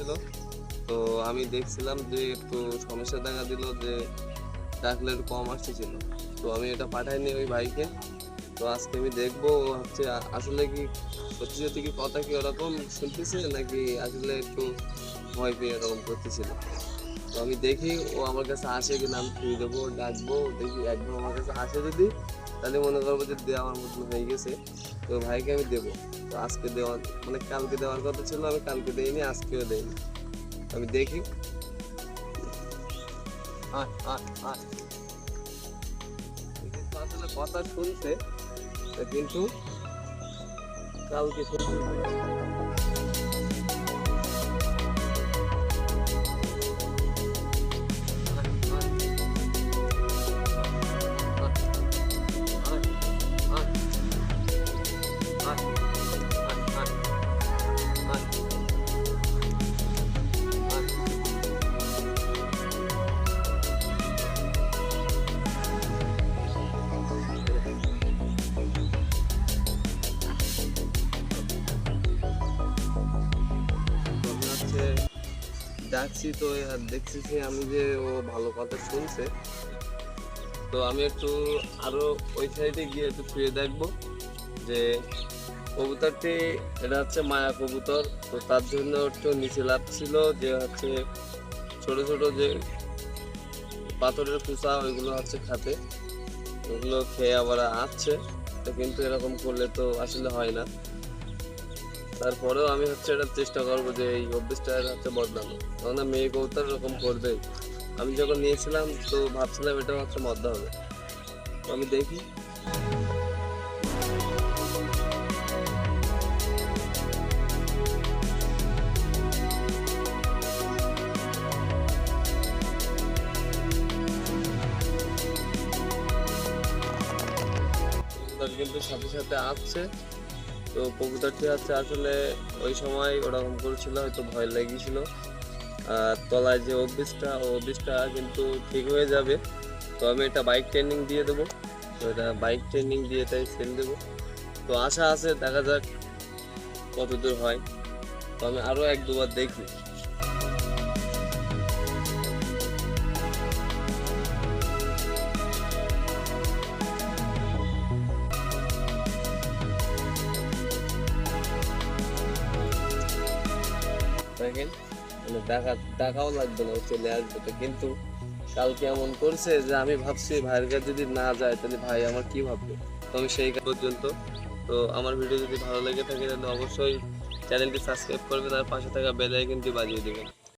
ছিল তো আমি দেখছিলাম যে একটু সমস্যা দেখা দিল যে ডাকলে একটু কম আসতেছিল। তো আমি এটা পাঠাইনি ওই ভাইকে। তো আজকে আমি দেখব হচ্ছে আসলে কি সত্যি সত্যি কি কথা কি ওরকম শুনতেছে নাকি আসলে একটু ভয় পেয়ে এরকম করতেছিল? তো আমি দেখি ও আমার কাছে আসে কিনা আমি ফিরে দেবো, ডাকবো, দেখি একদম আমার কাছে আসে যদি তাহলে মনে করব যে দেওয়ার মতন হয়ে গেছে। তো ভাইকে আমি দেবো। তো আজকে দেওয়ার মানে কালকে দেওয়ার কথা ছিল, আমি কালকে দেইনি, আজকেও দেইনি। আমি দেখি। কথা শুনছে, কিন্তু কালকে শুনতে হচ্ছে ডাকছি তো দেখছি যে আমি যে ও ভালো কথা শুনছে। তো আমি একটু আরও ওই সাইডে গিয়ে একটু ফিরে দেখব যে কবুতরটি, এটা হচ্ছে মায়া কবুতর। তো তার জন্য একটু নিচে লাভ ছিল যে হচ্ছে ছোট ছোট যে পাথরের কুচা ওইগুলো হচ্ছে খাতে ওগুলো খেয়ে আবার আসছে। তো কিন্তু এরকম করলে তো আসলে হয় না। তারপরেও আমি হচ্ছে এটা চেষ্টা করব যে এই অভ্যেসটা হচ্ছে বদলানো কেননা মেয়ে কবুতর এরকম করবে আমি যখন নিয়েছিলাম, তো ভাবছিলাম এটা হচ্ছে মদ্দা হবে। আমি দেখি। কিন্তু সাথে সাথে আসছে। তো কবুতরটি হচ্ছে আসলে ওই সময় ওরকম করেছিল, হয়তো ভয় লেগেছিল আর তলায় যে অভ্যেসটা অভ্যেসটা কিন্তু ঠিক হয়ে যাবে। তো আমি এটা বাইক ট্রেনিং দিয়ে দেবো। তো এটা বাইক ট্রেনিং দিয়ে এটাই সেল দেবো। তো আশা আছে, দেখা যাক কত দূর হয়। তো আমি আরও এক দুবার দেখি। দেখেন মানে দেখা দেখাও লাগবে না চলে আসবে তো। কিন্তু কালকে এমন করছে যে আমি ভাবছি ভাইয়ের কাছে যদি না যায়, তাহলে ভাই আমার কি ভাববে? তো আমি সেই পর্যন্ত। তো আমার ভিডিও যদি ভালো লেগে থাকে, তাহলে অবশ্যই চ্যানেলটি সাবস্ক্রাইব করবেন আর পাশে থাকা বেল আইকনটি বাজিয়ে দেবেন।